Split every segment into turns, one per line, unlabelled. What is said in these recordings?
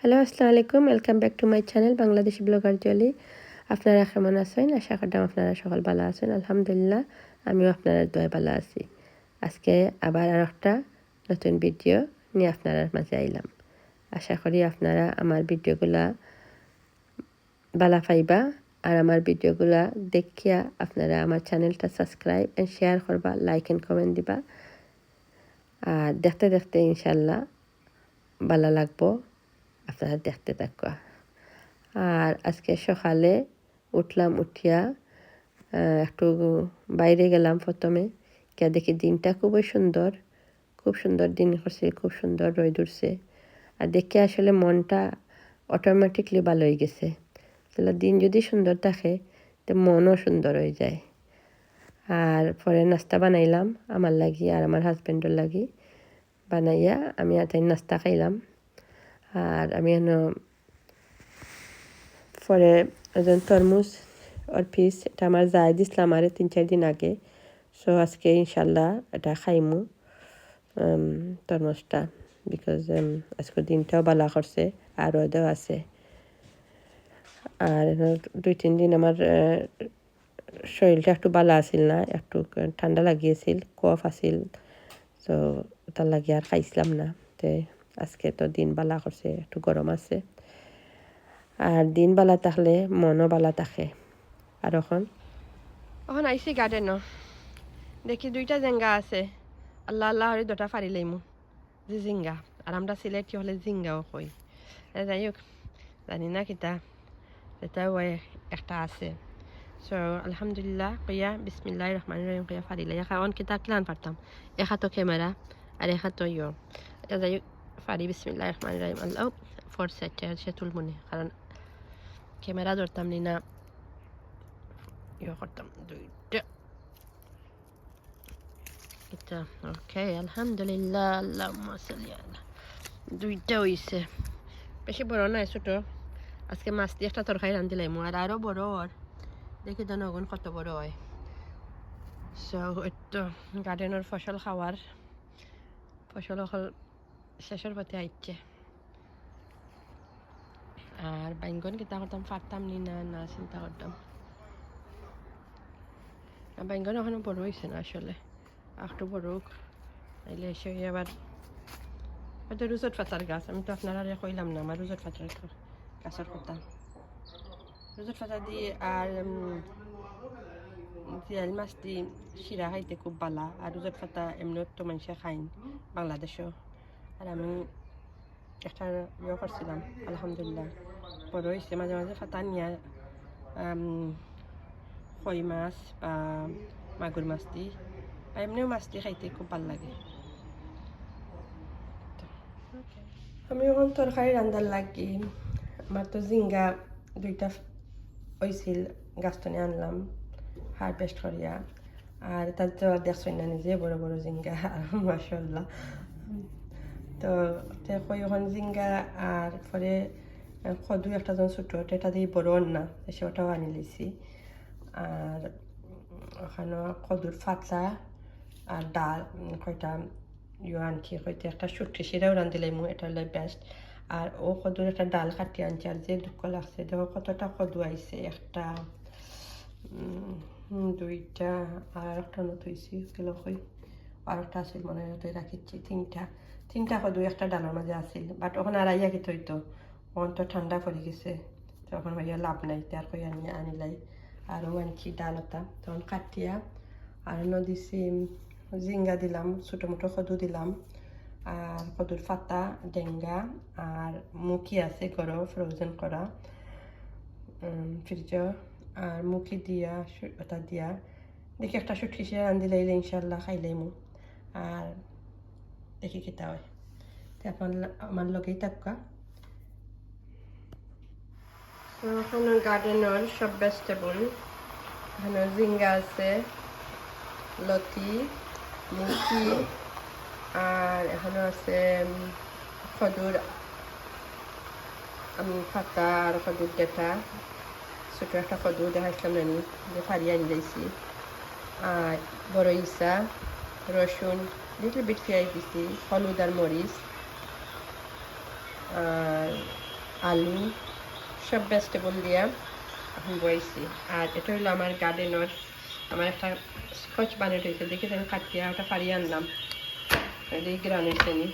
Hello আসসালামু আলাইকুম welcome back to my channel Bangladeshi blogger Jolly আপনারা কেমন আছেন? আশা করতাম আপনারা সকাল ভালো আছেন। আলহামদুলিল্লাহ, আমিও আপনারা দয়া ভালো আছি। আজকে আবার আর একটা নতুন ভিডিও নিয়ে আপনার মাঝে আইলাম। আশা করি আপনারা আমার ভিডিওগুলা বালা পাইবা। আর আমার ভিডিওগুলা দেখিয়া আপনারা আমার চ্যানেলটা সাবস্ক্রাইব অ্যান্ড শেয়ার করবা লাইক অ্যান্ড কমেন্ট দিবা। আর দেখতে দেখতে ইনশাল্লাহ ভালো লাগবো। আপনারা দেখতে থাকুয়া আর আজকে সকালে উঠলাম, উঠিয়া একটু বাইরে গেলাম প্রথমে। কে দেখি দিনটা খুবই সুন্দর। খুব সুন্দর দিন করছে, খুব সুন্দর রোদ উঠছে। আর দেখে আসলে মনটা অটোমেটিকলি ভালো হয়ে গেছে। তাহলে দিন যদি সুন্দর থাকে, তো মনও সুন্দর হয়ে যায়। আর পরে নাস্তা বানাইলাম, আমার লাগি আর আমার হাজব্যান্ডের লাগি। বানাইয়া আমি তাই নাস্তা খাইলাম। আর আমি এন পরে একজন তরমুজ ওর পিস এটা আমার যাই দিছিলাম আরে তিন চার দিন আগে। সো আজকে ইনশাল্লাহ এটা খাইমু তরমুজটা বিকজ আজকের দিনটাও বালা করছে, আর ওদেও আছে। আর দুই তিন দিন আমার শরীরটা একটু বালা আছিল না, একটু ঠান্ডা লাগিয়েছিল কফ আছিল, তো তার লাগে আর খাইছিলাম না। তে আজকে তো দিন বালা করছে, একটু গরম আছে। আর দিন বালা থাকলে মনও বালা থাকে। আর এখন? এখন আইসি গার্ডেনও দেখি দুইটা জেঙ্গা আছে। আল্লাহ আল্লাহ হরে দুটা ফারি লাইমু যে জিঙ্গা। আর আমরা সিলেটি হলে জিঙ্গাও কই। যাই হোক, জানি না কিতা এটাও একটা আছে। সো আলহামদুলিল্লাহ, কইয়া বিসমিল্লাহ রহমান রহিম, কইয়া ফারিলা এখন কিতা কিলান পারতাম এখাতো ক্যামেরা আর এখাতো ইয়। এটা যাই ফারি বিসমিল্লাহ রহমান রহিম আল্লাহ ফোর সেট সে তুলমুনি কারণ ক্যামেরা ধরতাম নি না ইয়ে করতাম দুইটা এটা ওকে আলহামদুলিল্লাহ আল্লাহ সাল্লি আল্লাহ দুইটা হইছে বেশি বড় নয় ছোট আজকে মাছ দিয়ে একটা তরকারি রান্ধিলাম আর আরও বড় ওর দেখি তো নগুন কত বড় হয় সো তো গার্ডেনের ফসল খাওয়ার ফসল অকল শেষের পথে আইচ্ছে আর বাইঙ্গন কিতা করতাম পারতাম নি না না চিন্তা করতাম বাইঙ্গন এখনও বড় হয়েছে না আসলে একটু বড় হোক নাইলে এসে আবার হয়তো রুজত ফাতার গাছ আমি তো আপনারা কইলাম না আমার রুজত ফাতার গাছের কথা রুজত ফাতা দিয়ে আর জিয়াল মাছ দিয়ে শিরা খাইতে খুব বালা আর রুজত ফাতা এমনি তো মানুষে খাইন বাংলাদেশও আর আমি একটা ইয়ে করছিলাম, আলহামদুলিল্লাহ। বড় হয়েছে মাঝে মাঝে ফাতা নিয়ে কই মাছ বা মাগুর মাছ দি বা এমনিও মাছ দিয়ে খাইতে খুব ভালো লাগে। আমি এখন তরকারি রান্ধার লাগি। আমার তো জিঙ্গা দুইটা হয়েছিল গাছটনে আনলাম হারভেস্ট করিয়া। আর তার তো দেখছই না নিজে, বড় বড় জিঙ্গা মাসাল্লাহ তো কই ওখান জিঙ্গা আর পরে কদু একটা জন ছোটো এটা দিয়ে বড় না সে ওটাও আনি লিছি। আর ওখানে কদুর ফাতলা আর ডাল কয়টা ইয়ে আনছি হয়তো একটা সুটকি, সেটাও রান্ধিলাই মু এটা হলে বেস্ট আর ও কদুর একটা ডাল কাটি আনছি, আর যে দুঃখ লাগছে, দেখো কতটা কদু আইছে, একটা দুইটা, আর একটা কই, আর একটা আছিল মনে হয় রাখিছি তিনটা। তিনটা কদু একটা ডালের মাঝে আছিল। বাট ওখানে আর আইয়া কি থইতো? ওখান তো ঠান্ডা পড়ে গেছে। তখন ভাইয়া লাভ নাই, তার আনি, আনিলাই। আরও আনছি ডালতা তখন কাটিয়া আর দিছি জিঙ্গা দিলাম, ছোটো মোটো কদু দিলাম। আর কদুর ফাতা ডেঙ্গা আর মুখি আছে গরম ফ্রোজেন করা। ফ্রিজ আর মুখি দিয়া ওটা দিয়া। দেখি একটা সুটকি সে রান্ধি লাইলে ইনশাল্লাহ খাইলাই মু। আর দেখি কেটা হয় আপনার আমার লগেই থাকা এখানে গার্ডেনের সব ভেজিটেবল এখানে জিঙ্গা আছে লতি মুখি আর এখানে আছে খদুর আমি ফাতা আর খদুর ডেটা ছোটো একটা খদুর দেখাইছিলাম আমি যে ফাড়ি আনি দিয়েছি আর বড় ইসা রসুন লিটল বিট ফিরাই দিছি হলুদ আর মরিচ আর আলু, সব ভেজিটেবল দিয়া বইছি। আর এটা হলো আমার গার্ডেনের আমার একটা স্কচ বানিয়ে রয়েছে দেখে আমি কাটিয়া ওটা ফাড়িয়ে আনলাম। এই গ্রান হয়েছে নি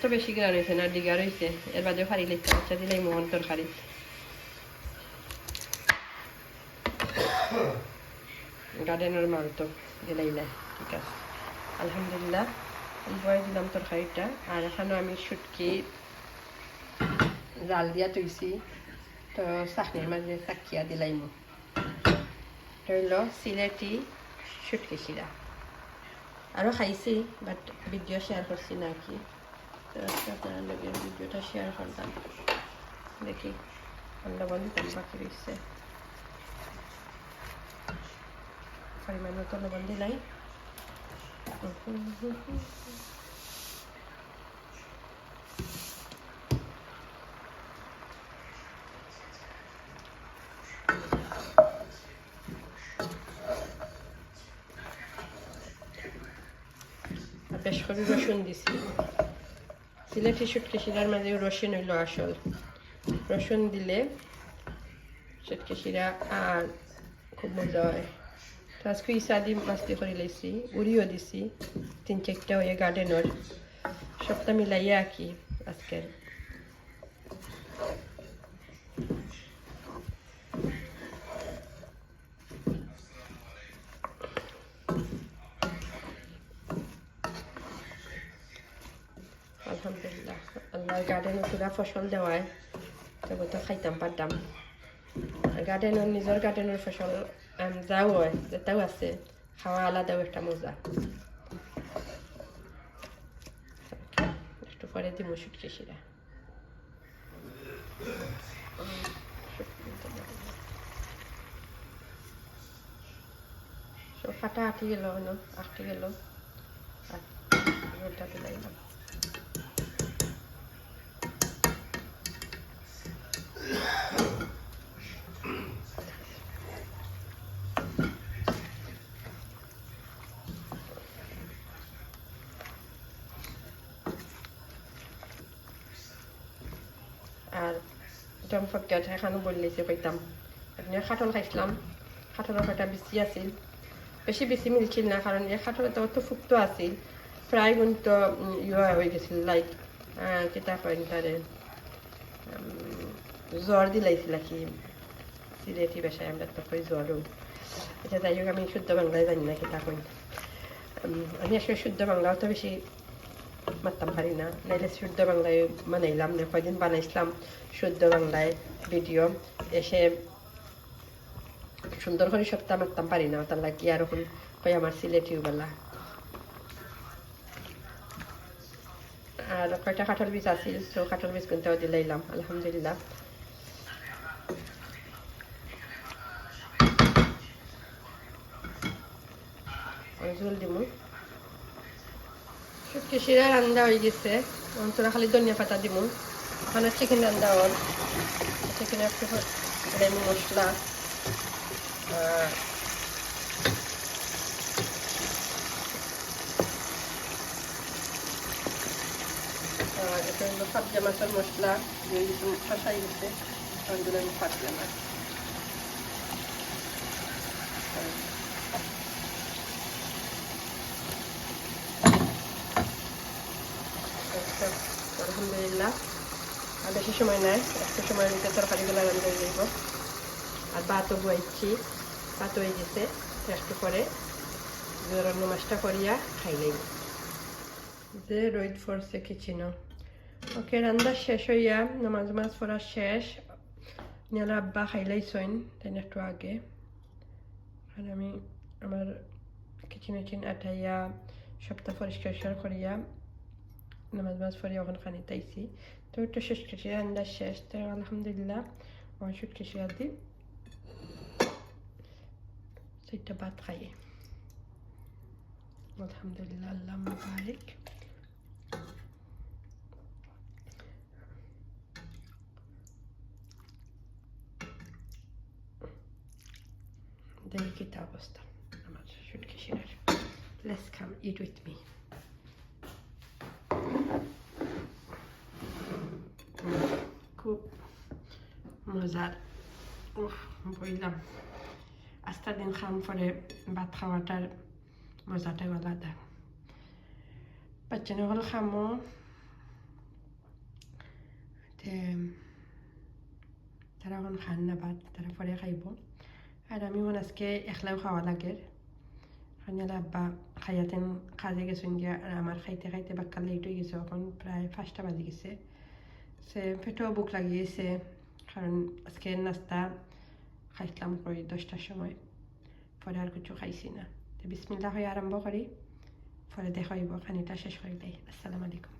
তো বেশি গ্রান হয়েছে না ডিগা রয়েছে এর বাদে ফাড়ি লিখতে আচ্ছা দিলে মোহন তরকারি। গার্ডেনের মাল তো, দিলাই না। ঠিক আছে। আলহামদুলিল্লাহ বয়ে দিলাম তরকারিটা আর এখানেও আমি শুটকি জাল দিয়া তৈছি তো চাকনির মাঝে চাকিয়া দিলাইম ধরিল সিলেটি শুটকি শিরা আরও খাইছি বাট ভিডিও শেয়ার করছি না কি? তো আজকে আপনারা ভিডিওটা শেয়ার করলাম দেখি লবণ দিতাম বাকি রয়েছে পরিমাণ মতো লবণ দিলাই। আর বেশ করে রসুন দিছি সিলেটি শুটকি শিরার মাঝে রসুন হইল আসল রসুন দিলে শুটকি শিরা আর খুব মজা হয় তো আজকে ইসাদি মাস্তি করে লাইছি উড়িও দিছি তিন চারটা হয়ে গার্ডেনের সবটা মিলাইয়া আঁকি আজকের আলহামদুলিল্লাহ আল্লাহর গার্ডেনে পুরা ফসল দেওয়ায় তবে তো খাইতাম পারতাম গার্ডেনের নিজের গার্ডেনের ফসল আম, যাও হয় যেটাও আছে খাওয়া আলাদাও একটা মজা একটু পরে দিব শুটকি শিরা সব ফাটা আটি গেল আটকে গেল আর আর জম ফটকাত এখানো বললেছে কইতাম। এখানে খাটল খাইছিলাম। খাটলের কয়টা বেশি আছিল। বেশি বেশি মিলছিল না, কারণ এই খাটল তো অত ফুক্ত আছিল। প্রায় কিন্তু ইয়া হয়ে গেছিল লাইক কিতা কইন তারে জ্বর দিলাইছিল কি। সিলেটি ভাষায় আমরা তো কই জ্বরও। এটা যাই হোক, আমি শুদ্ধ বাংলায় জানি না কিতা কইন আমি আসলে শুদ্ধ বাংলাও তো বেশি মারতাম পারি না নাইলে শুদ্ধ বাংলায় বানাইলাম না কয়দিন বানাইছিলাম শুদ্ধ বাংলায় ভিডিও এসে সুন্দর করে সপ্তাহ মারতাম পারি না তার লাগি আর এখন কই আমার সিলেটিও বেলা আর কয়টা কাঠল বীজ আছিল তো কাঠল বীজ কিন্তু দিলাইলাম আলহামদুলিল্লাহ জল দিমু শুটকি রান্না হয়ে গেছে অন্তরা খালি ধনিয়া পাতা দিব ওখানে চিকেন রান্না হল চিকেনের লেমন মশলা আর এটা হলো পাবজা মাছের মশলা ফাঁসাই গেছে তখন দিলাম পাবজা মাছ আলহামদুলিল্লাহ। বেশি সময় নাই, একটু যাইব আর ভাতও ভাত হয়ে গেছে, একটু অন্য মাছটা করিয়া খাই যে রোদ ফরছে কিচিনো ওকে, রান্না শেষ হইয়া, নামাজ মাছ পড়া শেষ। নিয়ালা আব্বা খাইলাইছইন তাই একটু আগে। আর আমি আমার কিচেন উচিন আটাইয়া, সপ্তাহ পরিষ্কার করিয়া নামাজ মাছ পড়ে ওখানে খানি তাইছি তো একটু শেষ কেটে রান্না শেষ তো আলহামদুলিল্লাহ আমার সুটকে শেয়ার দিই সেটা ভাত খাইয়ে আলহামদুলিল্লাহ আল্লাহ মুবারক দেখি কিতা অবস্থা আমার সুটকে শেয়ার Let's come eat with me. খুব মজার উফ বললাম আস্তা দিন খাম পরে ভাত খাওয়াটার মজাটাই আলাদা বাচ্চা নকল খামো তারা এখন খান না ভাত তারা পরে খাইব আর আমি এখন আজকে একলাও খাওয়া লাগে খানিয়ালা আব্বা খাইয়াতেন কাজে গেছেন গিয়া আর আমার খাইতে খাইতে বাক্কা লেট হয়ে গেছে এখন প্রায় পাঁচটা বাজে গেছে সে পেটেও বুক লাগিয়েছে কারণ আজকে নাস্তা খাইছিলাম কই দশটার সময়। পরে আর কিছু খাইছি না। তো বিসমিল্লা হয়ে আরম্ভ করি পরে দেখা হইব, খানিটা শেষ করে দেয় আসসালামু আলাইকুম।